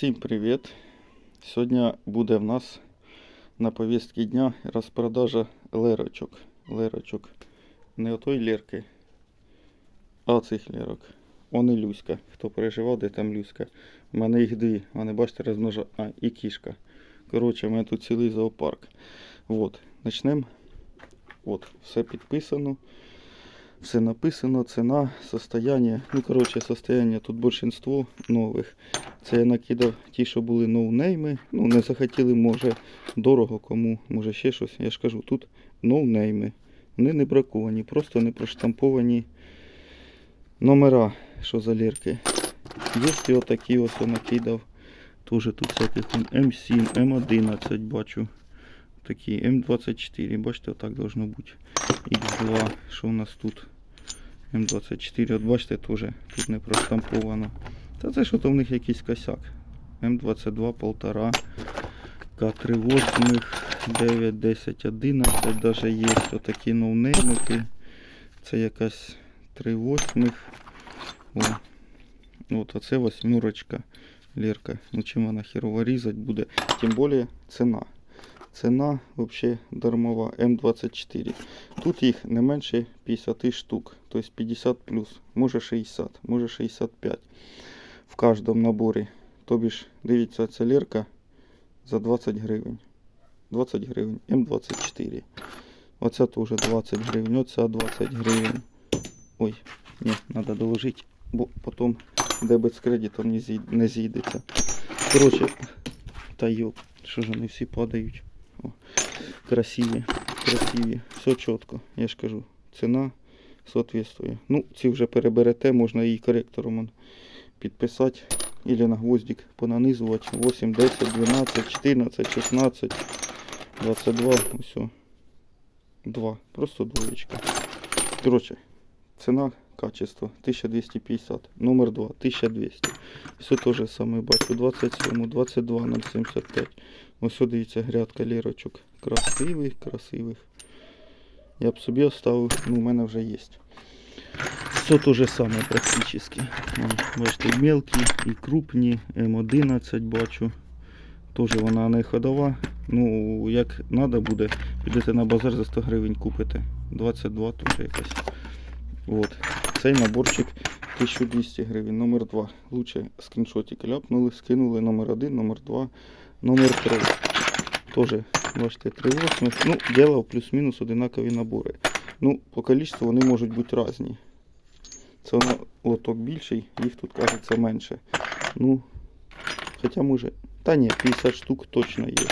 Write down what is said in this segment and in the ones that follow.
Всім привіт! Сьогодні буде в нас на повістці дня розпродажа лерочок. Лерочок. Не отой лерки, а цих лерок. Он і Люська. Хто переживав, де там Люська. У мене їх дві. Вони бачите, розмножа. А, і кішка. Коротше, у мене тут цілий зоопарк. Вот. Начнемо. От, все підписано. Все написано, ціна, состояние. Ну, коротше, состояние тут більшинство нових. Це я накидав ті, що були ноунейми. Ну, не захотіли, може, дорого кому, може ще щось. Я ж кажу, тут ноунейми. Вони не браковані, просто не проштамповані номера, що за лірки. Є і отакі ось накидав. Тоже тут всяких вон М7, М11 бачу. Такі М24, бачите, отак должно бути. Х2, що у нас тут? М24, от бачите, теж тут не проштамповано. Та це що то в них якийсь косяк. М22, 1,5, К3 восьмих, 9, 10, 11, даже є отакі ноунеймики. Це якась 3 восьмих. О. От оце восьмерочка Лерка. Ну чим вона херово різать буде. Тим більше ціна. Ціна взагалі дармова М24. Тут їх не менше 50 штук. Тобто 50 плюс. Може 60, може 65 в кожному наборі. Тобі ж, дивіться, ця лірка за 20 гривень. 20 гривень. М24. Оця теж 20 гривень. Оця 20 гривень. Ой, ні, треба доложити, бо потім дебет з кредитом не зійдеться. Коротше, та йоп, що ж вони всі падають. О, красиві, красиві. Все чітко, я ж кажу. Ціна соответствує. Ну, ці вже переберете, можна її коректором підписати. Или на гвоздик понанизувати. 8, 10, 12, 14, 16, 22, все. 2. Просто двоєчка. Короче, ціна, качество 1250. Номер 2 1200. Все те же саме бачу. 27, 22, 075. Ось дивіться грядка лірочок. Красивих, красивих. Я б собі оставив, ну у мене вже є. Все то же саме практически. Вон, Бачите, мелкі, і крупні, М11 бачу. Теж вона не ходова. Ну, як треба буде, підете на базар за 100 гривень купите. 22 теж якась. Вот. Цей наборчик 1200 гривень, номер 2. Лучше скріншотик ляпнули, скинули номер 1, номер 2, номер 3. Тоже, бачите, 3 восьмих. Ну, ділав плюс-мінус одинакові набори. Ну, по кількості вони можуть бути різні. Це воно лоток більший, їх тут кажеться менше. Ну, хоча може. Та ні, 50 штук точно є.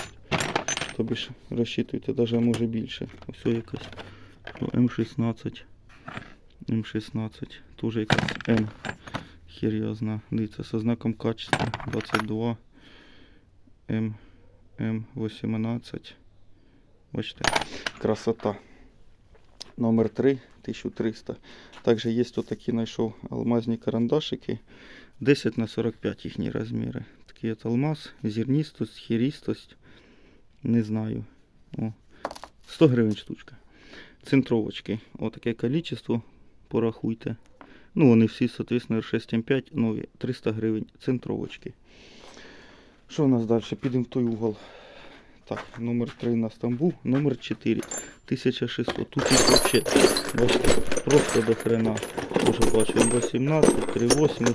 Тобі ж розчитуйте, навіть може більше. Ось якась О, М16. М16. Тоже якась М. Хер я знаю. Дивіться, со знаком качества 22. М. М18. Бачите, красота. Номер 3, 1300. Також є отакі знайшов алмазні карандашики. 10 на 45 їхні розміри. Такий от алмаз, зерністость, хірістость. Не знаю. О, 100 гривень штучка. Центровочки. Отаке количество. Порахуйте. Ну, вони всі, соответственно, R6M5 нові. 300 гривень центровочки. Що у нас далі? Підемо в той угол. Так, номер 3 у нас там був. Номер 4. 1600. Тут їх вообще, бачите, просто до хрена. Уже бачу, 18, 3 8.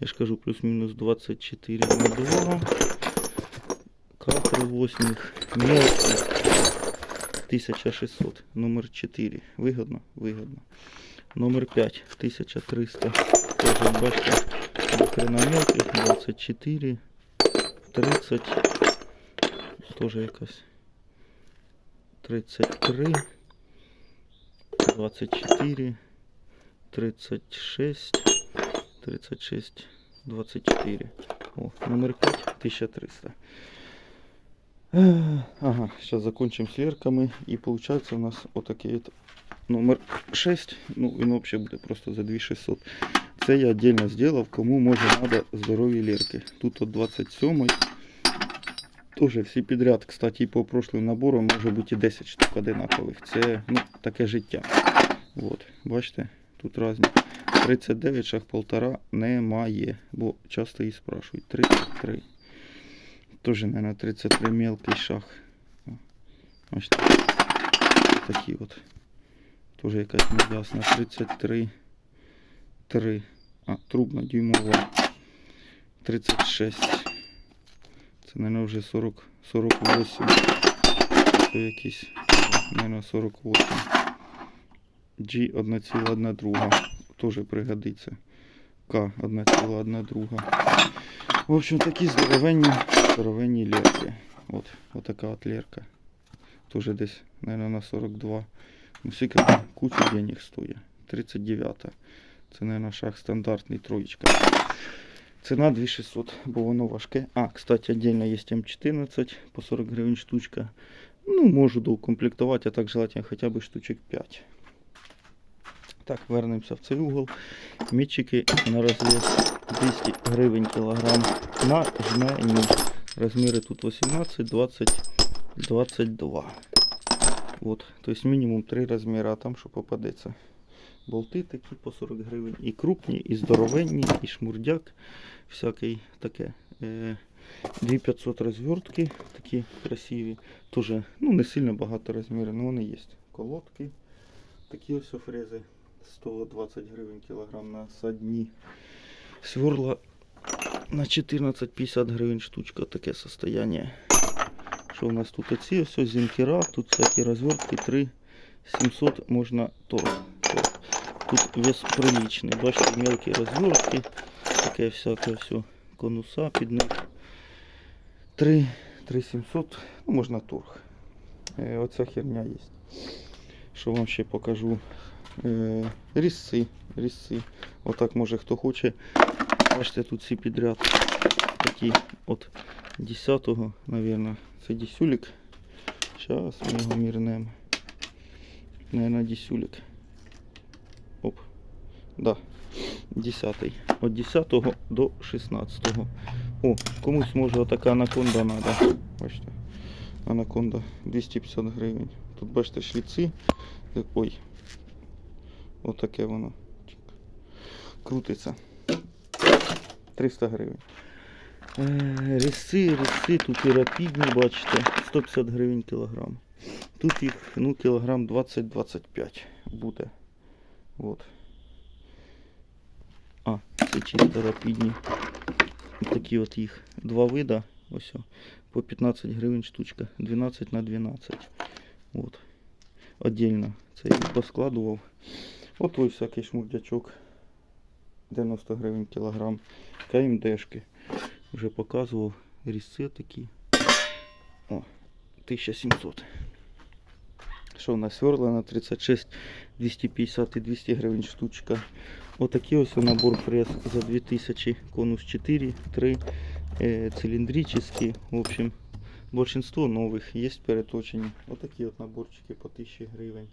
Я ж кажу, плюс-мінус 24 на 2. К3 8. Мелкий. 1600. Номер 4. Вигодно? Вигодно. Номер 5. 1300. Тоже бачите, до хрена мелких. 24. 30. Тоже якась. 33. 24. 36. 36. 24. О, номер 5. 1300. Е, Ага, сейчас закончим с лерками. И получается у нас вот такие вот номер 6. Ну, він вообще буде просто за 2600. Це я отдельно сделал, кому може надо здорові лерки. Тут от 27 Тоже всі підряд, кстати, по прошлим наборам може бути і 10 штук одинакових. Це ну, таке життя. От, бачите, тут різні. 39 шах полтора немає, бо часто її спрашують. 33. Тоже, наверное, 33 мелкий шаг. О, Бачите, такі от. Тоже якась неясна. 33. 3. А, трубна дюймова. 36. Це, мабуть, вже 40, 48. Це якийсь, мабуть, 48. G 1,1 друга. Тоже пригодиться. К 1,1 друга. В общем, такі здоровенні, здоровенні лерки. От, така от лерка. Тоже десь, наверное, на 42. Ну, скільки кучу денег стоїть. 39. Це, наверное, шаг стандартний троєчка. Ціна 2600, бо воно важке. А, кстати, отдельно є М14 по 40 гривень штучка. Ну, можу доукомплектувати, а так желательно хоча б штучок 5. Так, вернемося в цей угол. Мітчики на розвес 200 гривень кілограм на жмені. Розміри тут 18, 20, 22. Вот, то есть минимум 3 розміри, а там що попадеться. Болти такі по 40 гривень. І крупні, і здоровенні, і шмурдяк. Всякий таке. Е, 2500 розвертки, такі красиві. Тоже, ну, не сильно багато розмірів, але вони є. Колодки. Такі ось фрези. 120 гривень кілограм на садні. Сверла на 14-50 гривень штучка, таке состояние. Що у нас тут оці ось зінкера, тут всякі розвертки 3 700 можна торг. Тут вес приличний. Бачите, мелкі розвертки, таке всяке все, конуса під них. 3 3700, ну можна торг. Е, оця херня є. Що вам ще покажу? Е, різці, різці. Отак може хто хоче. Бачите, тут всі підряд. Такі от 10-го, мабуть, це дісюлік. Зараз ми його мірнемо. Наверное, дісюлік. Да. 10. От 10 до 16. О, комусь може отака анаконда треба. Бачите. Анаконда 250 гривень. Тут бачите шліци. Е, Ой. Отаке воно. Крутиться. 300 гривень. Е, Ріси, ріси, тут і рапідні, бачите, 150 гривень кілограм. Тут їх ну, кілограм 20-25 буде. От. А, це чисто рапідні. Такі от їх два вида. Ось по 15 гривень штучка. 12 на 12. От. Отдельно це я поскладував. От ось всякий шмурдячок. 90 гривень кілограм. КМДшки. Вже показував різці такі. О, 1700. Що у нас сверла на 36, 250 і 200 гривень штучка. Отакий ось набор фрез за 2000, конус 4, 3 э, цилиндрические. В общем, большинство новых есть переточені. Отакі от наборчики по 1000 гривень.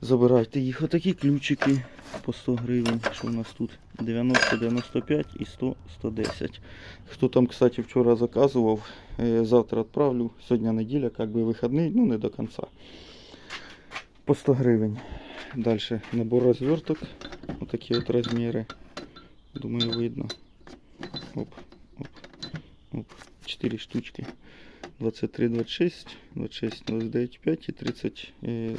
Забирайте їх. Отакі ключики по 100 гривень. Що у нас тут? 90, 95 і 100, 110. Хто там, кстати, вчора заказував, е, завтра відправлю. Сьогодні неділя, як би вихідний, ну не до кінця. По 100 гривень. Далі набор розверток. Отакі от розміри. Думаю, видно. Оп, оп, оп. 4 штучки. 23, 26, 26, 29, 5 і 30. Е,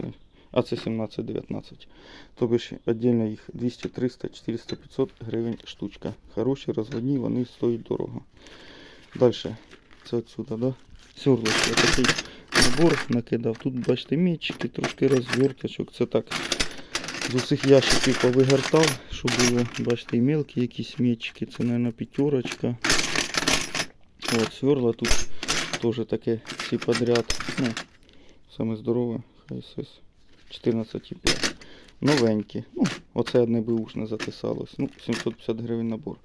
а це 17, 19. Тобто ж віддільно їх 200, 300, 400, 500 гривень штучка. Хороші, розводні, вони стоять дорого. Далі. Це отсюда, да? Сьорлочка. Такий набор накидав. Тут, бачите, мічики, трошки розверточок. Це так. З усіх ящиків повигортав, щоб було, бачите, і мелкі якісь мечики. Це, мабуть, п'ятерочка. От, сверла тут теж таке всі подряд. Ну, саме здорове, ХСС. 14,5. Новенькі. Ну, оце одне бушне затисалось. Ну, 750 гривень набор.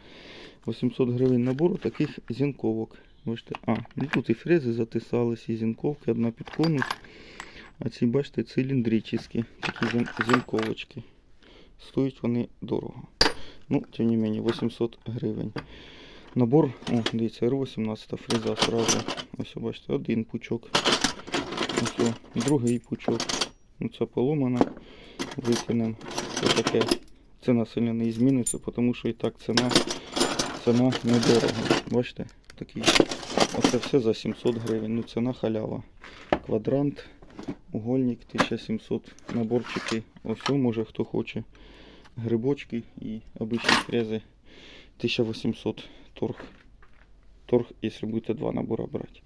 800 гривень набору таких зінковок. Бачите, а, ну тут і фрези затисались, і зінковки, одна під конус. А ці, бачите, циліндричні, такі зінковочки. Стоять вони дорого. Ну, тим не менее, 800 гривень. Набор, о, дивіться, R18 фреза сразу. Ось, бачите, один пучок. Ось, другий пучок. Ну, це поломана. Викинемо. Це таке. Ціна сильно не зміниться, тому що і так ціна, ціна недорога. Бачите? такий. Оце все за 700 гривень. Ну ціна халява. Квадрант, угольник 1700, наборчики. Ось може хто хоче. Грибочки і обичні фрези 1800 торг. Торг, якщо будете два набора брати.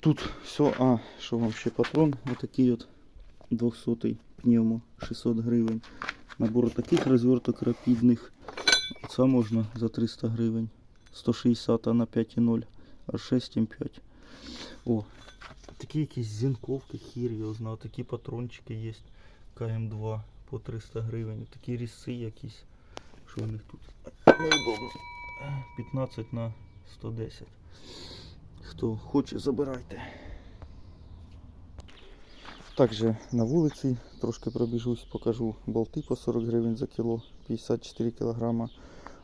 Тут все, а, що вам ще патрон, отакий от 200 пневмо, 600 гривень. Набор таких розверток рапідних. Це можна за 300 гривень. 160 а на 5,0, а 6 М5. О, такі якісь зінковки, хір такі патрончики є. КМ2 по 300 гривень. Такі ріси якісь. Що у них тут? Неудобно. 15 на 110. Хто хоче, забирайте. Також на вулиці трошки пробіжусь, покажу болти по 40 гривень за кіло, 54 кілограма.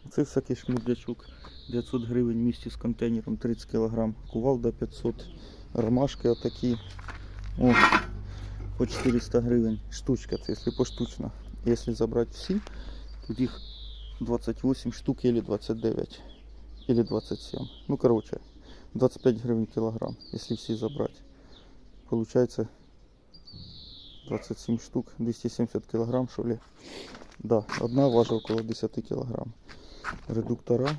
Оце всякий шмурдячок 900 гривень в місті з контейнером 30 кг. Кувалда 500, ромашки отакі. О, по 400 гривень. Штучка, це якщо поштучно. Якщо забрати всі, тут їх 28 штук или 29 или 27. Ну короче, 25 гривен килограмм, если все забрать. Получается 27 штук, 270 килограмм, что ли. Да, одна важит около 10 килограмм. Редуктора,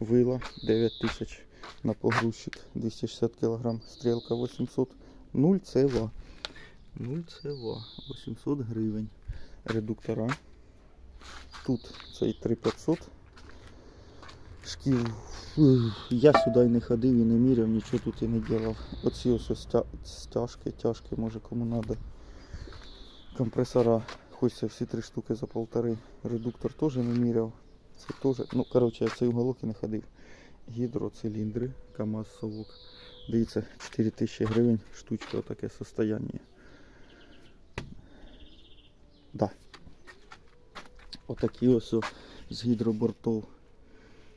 вила 9000 на погрузчик, 260 килограмм, стрелка 800, 0 ЦВА. 0 ЦВА, 800 гривень. Редуктора. Тут цей 3500. Шкіл. Я сюди не ходив і не міряв, нічого тут і не робив. Оці ось ось стяжки, тяжкі, може кому треба. Компресора. Хочеться всі три штуки за полтори. Редуктор теж не міряв. Це теж. Ну, коротше, я в цей уголок і не ходив. Гідроциліндри, КАМАЗ совок. Дивіться, 4000 гривень штучка, таке состояние. Да. Отакі ось з гідробортов.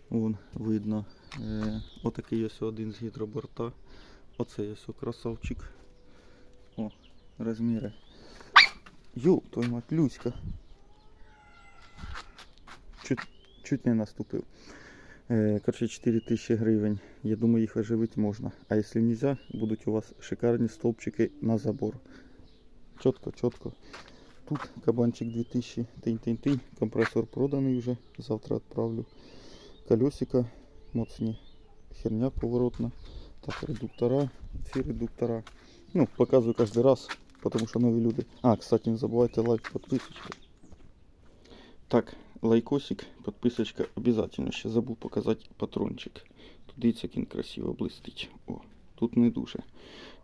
Вон видно. Е, отакий ось один з гідроборта. Оцей ось о, красавчик. О, розміри. Йоу, твою мать, Люська. Чуть, чуть не наступив. Е, короче, 4000 гривень. Я думаю, їх оживити можна. А якщо нельзя, будуть у вас шикарні стовпчики на забор. Чітко, чітко. Тут кабанчик 2000, тынь-тынь-тынь, компрессор проданий вже, завтра відправлю. Колесика моцні, херня поворотна. Так, редуктора, ці редуктора. Ну, показую кожен раз, тому що нові люди. А, кстати, не забувайте лайк, підписочку. Так, лайкосик, підписочка обов'язково. Ще забув показати патрончик. Тут дивіться, як він красиво блистить. О, тут не дуже.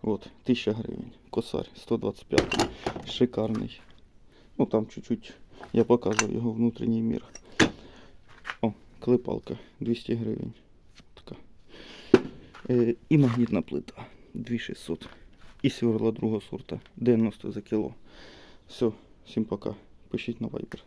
От, 1000 гривень. Косарь 125. Шикарний. Ну там чуть-чуть я показую його внутрішній мір. О, клепалка 200 гривень. Така. Е, і магнітна плита 2600. І сверла другого сорта 90 за кіло. Все, всім пока. Пишіть на Viber.